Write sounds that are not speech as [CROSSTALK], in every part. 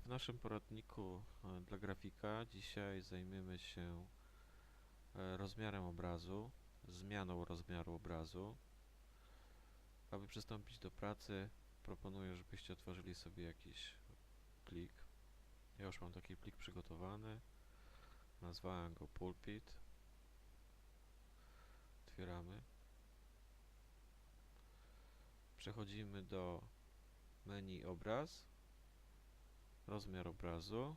W naszym poradniku e, dla grafika dzisiaj zajmiemy się e, rozmiarem obrazu, zmianą rozmiaru obrazu. Aby przystąpić do pracy, proponuję, żebyście otworzyli sobie jakiś plik. Ja już mam taki plik przygotowany. Nazwałem go Pulpit. Otwieramy. Przechodzimy do menu obraz rozmiar obrazu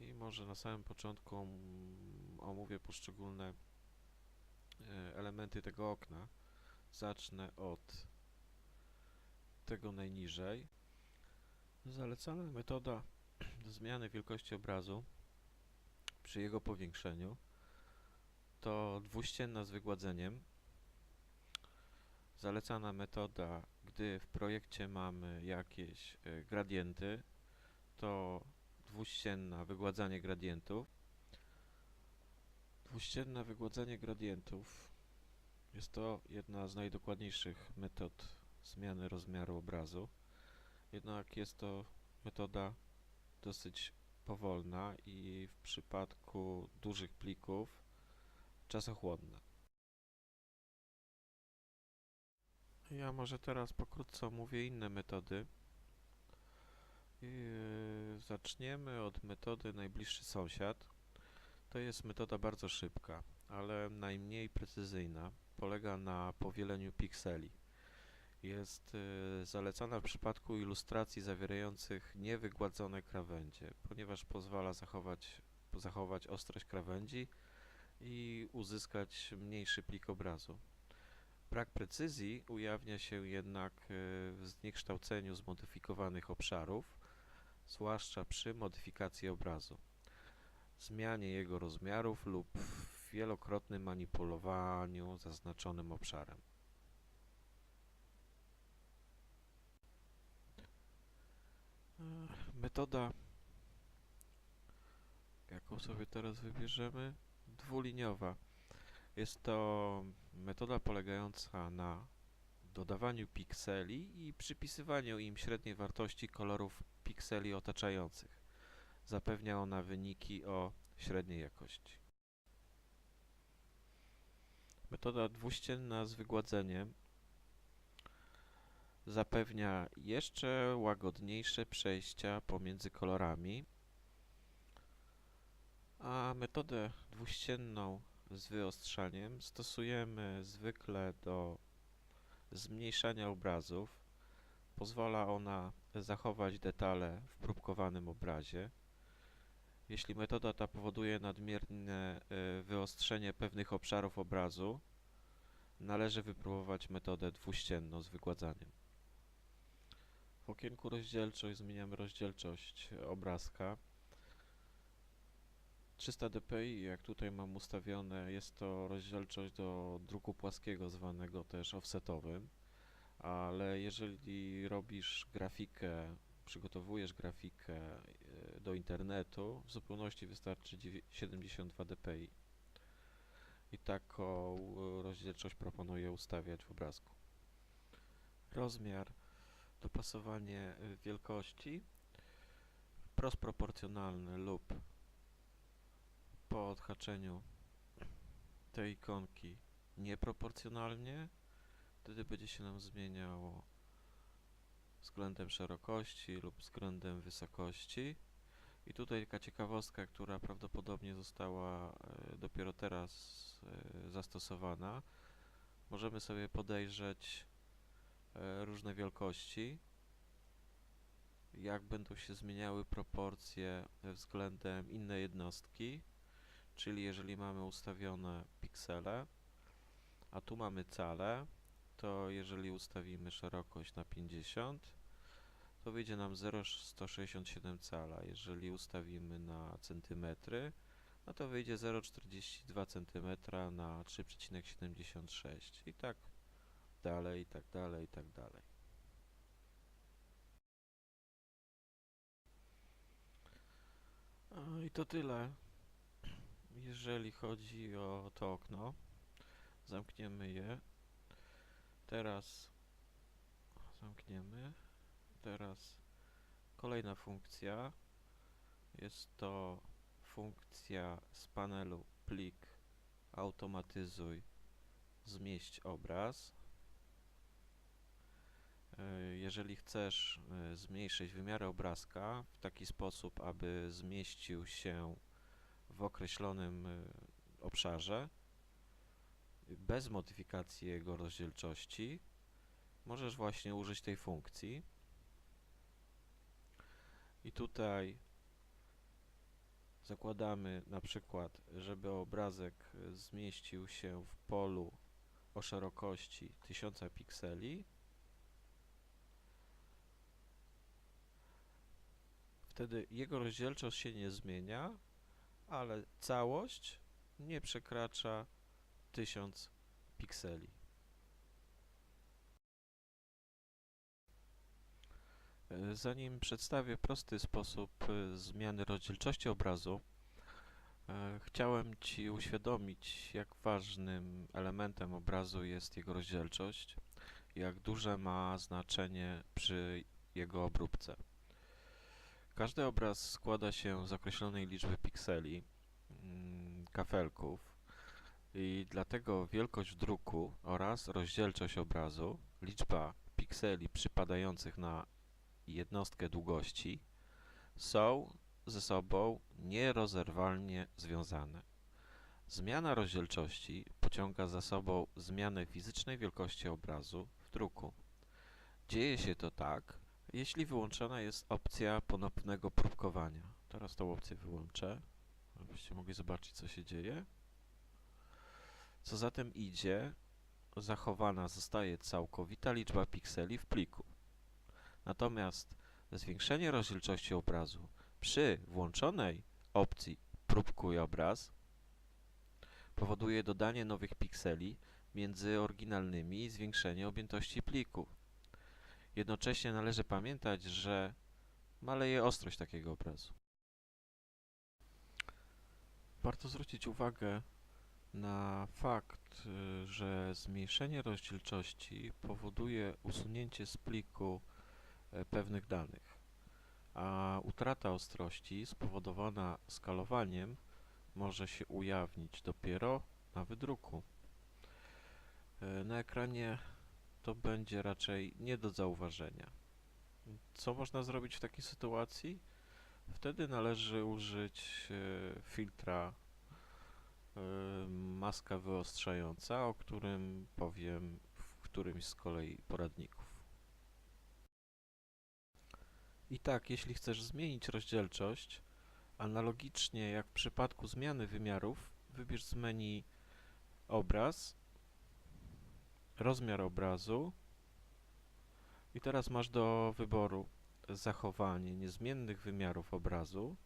i może na samym początku om- omówię poszczególne e, elementy tego okna. Zacznę od tego najniżej. Zalecana metoda [CLEARS THROAT] zmiany wielkości obrazu przy jego powiększeniu to dwuścienna z wygładzeniem. Zalecana metoda, gdy w projekcie mamy jakieś e, gradienty, to dwuścienna wygładzanie gradientów. Dwuścienne wygładzanie gradientów jest to jedna z najdokładniejszych metod zmiany rozmiaru obrazu. Jednak jest to metoda dosyć powolna i w przypadku dużych plików czasochłonna. Ja może teraz pokrótce omówię inne metody. Yy, zaczniemy od metody najbliższy sąsiad. To jest metoda bardzo szybka, ale najmniej precyzyjna. Polega na powieleniu pikseli. Jest yy, zalecana w przypadku ilustracji zawierających niewygładzone krawędzie, ponieważ pozwala zachować, zachować ostrość krawędzi i uzyskać mniejszy plik obrazu. Brak precyzji ujawnia się jednak e, w zniekształceniu zmodyfikowanych obszarów, zwłaszcza przy modyfikacji obrazu, zmianie jego rozmiarów lub wielokrotnym manipulowaniu zaznaczonym obszarem. E, Metoda, jaką sobie teraz wybierzemy, dwuliniowa. Jest to metoda polegająca na dodawaniu pikseli i przypisywaniu im średniej wartości kolorów pikseli otaczających. Zapewnia ona wyniki o średniej jakości. Metoda dwuścienna z wygładzeniem zapewnia jeszcze łagodniejsze przejścia pomiędzy kolorami, a metodę dwuścienną z wyostrzaniem stosujemy zwykle do zmniejszania obrazów. Pozwala ona zachować detale w próbkowanym obrazie. Jeśli metoda ta powoduje nadmierne e, wyostrzenie pewnych obszarów obrazu, należy wypróbować metodę dwuścienną z wygładzaniem. W okienku rozdzielczość zmieniamy rozdzielczość obrazka. 300 dpi, jak tutaj mam ustawione, jest to rozdzielczość do druku płaskiego, zwanego też offsetowym, ale jeżeli robisz grafikę, przygotowujesz grafikę e, do internetu, w zupełności wystarczy dziewię- 72 dpi. I taką e, rozdzielczość proponuję ustawiać w obrazku. Rozmiar, dopasowanie e, wielkości, wprost proporcjonalny lub po odhaczeniu tej ikonki nieproporcjonalnie, wtedy będzie się nam zmieniało względem szerokości lub względem wysokości. I tutaj taka ciekawostka, która prawdopodobnie została e, dopiero teraz e, zastosowana. Możemy sobie podejrzeć e, różne wielkości, jak będą się zmieniały proporcje względem innej jednostki. Czyli jeżeli mamy ustawione piksele, a tu mamy cale, to jeżeli ustawimy szerokość na 50, to wyjdzie nam 0,167 cala. Jeżeli ustawimy na centymetry, no to wyjdzie 0,42 cm na 3,76 i tak dalej, i tak dalej, i tak dalej. A, I to tyle. Jeżeli chodzi o to okno, zamkniemy je. Teraz zamkniemy. Teraz Kolejna funkcja jest to funkcja z panelu plik automatyzuj zmieść obraz. E, Jeżeli chcesz e, zmniejszyć wymiary obrazka w taki sposób, aby zmieścił się w określonym e, obszarze, bez modyfikacji jego rozdzielczości, możesz właśnie użyć tej funkcji. I tutaj zakładamy na przykład, żeby obrazek zmieścił się w polu o szerokości 1000 pikseli. Wtedy jego rozdzielczość się nie zmienia, ale całość nie przekracza 1000 pikseli. Zanim przedstawię prosty sposób e, zmiany rozdzielczości obrazu, e, chciałem Ci uświadomić, jak ważnym elementem obrazu jest jego rozdzielczość, jak duże ma znaczenie przy jego obróbce. Każdy obraz składa się z określonej liczby pikseli, mm, kafelków, i dlatego wielkość druku oraz rozdzielczość obrazu, liczba pikseli przypadających na jednostkę długości są ze sobą nierozerwalnie związane. Zmiana rozdzielczości pociąga za sobą zmianę fizycznej wielkości obrazu w druku. Dzieje się to tak, jeśli wyłączona jest opcja ponownego próbkowania. Teraz tą opcję wyłączę, żebyście mogli zobaczyć, co się dzieje. Co za tym idzie, zachowana zostaje całkowita liczba pikseli w pliku. Natomiast zwiększenie rozdzielczości obrazu przy włączonej opcji Próbkuj obraz powoduje dodanie nowych pikseli między oryginalnymi i zwiększenie objętości pliku. Jednocześnie należy pamiętać, że maleje ostrość takiego obrazu. Warto zwrócić uwagę na fakt, że zmniejszenie rozdzielczości powoduje usunięcie z pliku e, pewnych danych, a utrata ostrości spowodowana skalowaniem może się ujawnić dopiero na wydruku. E, Na ekranie to będzie raczej nie do zauważenia. Co można zrobić w takiej sytuacji? Wtedy należy użyć e, filtra y, maska wyostrzająca, o którym powiem w którymś z kolei poradników. I tak, jeśli chcesz zmienić rozdzielczość, analogicznie jak w przypadku zmiany wymiarów, wybierz z menu obraz, rozmiar obrazu. I teraz masz do wyboru zachowanie niezmiennych wymiarów obrazu.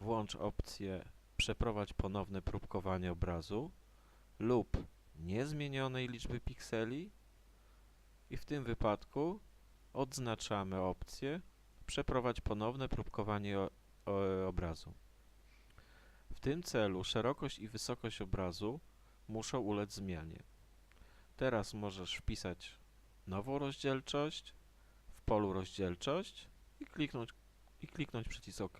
Włącz opcję Przeprowadź ponowne próbkowanie obrazu lub niezmienionej liczby pikseli. I w tym wypadku odznaczamy opcję Przeprowadź ponowne próbkowanie obrazu. W tym celu szerokość i wysokość obrazu muszą ulec zmianie. Teraz możesz wpisać nową rozdzielczość w polu rozdzielczość i kliknąć, i kliknąć przycisk OK.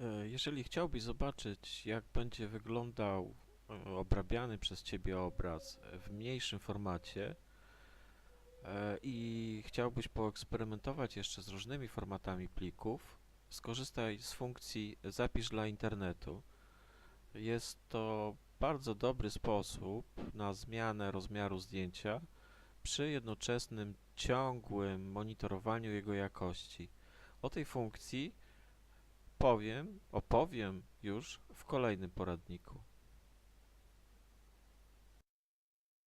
E, Jeżeli chciałbyś zobaczyć, jak będzie wyglądał e, obrabiany przez Ciebie obraz w mniejszym formacie e, i chciałbyś poeksperymentować jeszcze z różnymi formatami plików, skorzystaj z funkcji Zapisz dla internetu. Jest to bardzo dobry sposób na zmianę rozmiaru zdjęcia przy jednoczesnym ciągłym monitorowaniu jego jakości. O tej funkcji powiem, opowiem już w kolejnym poradniku.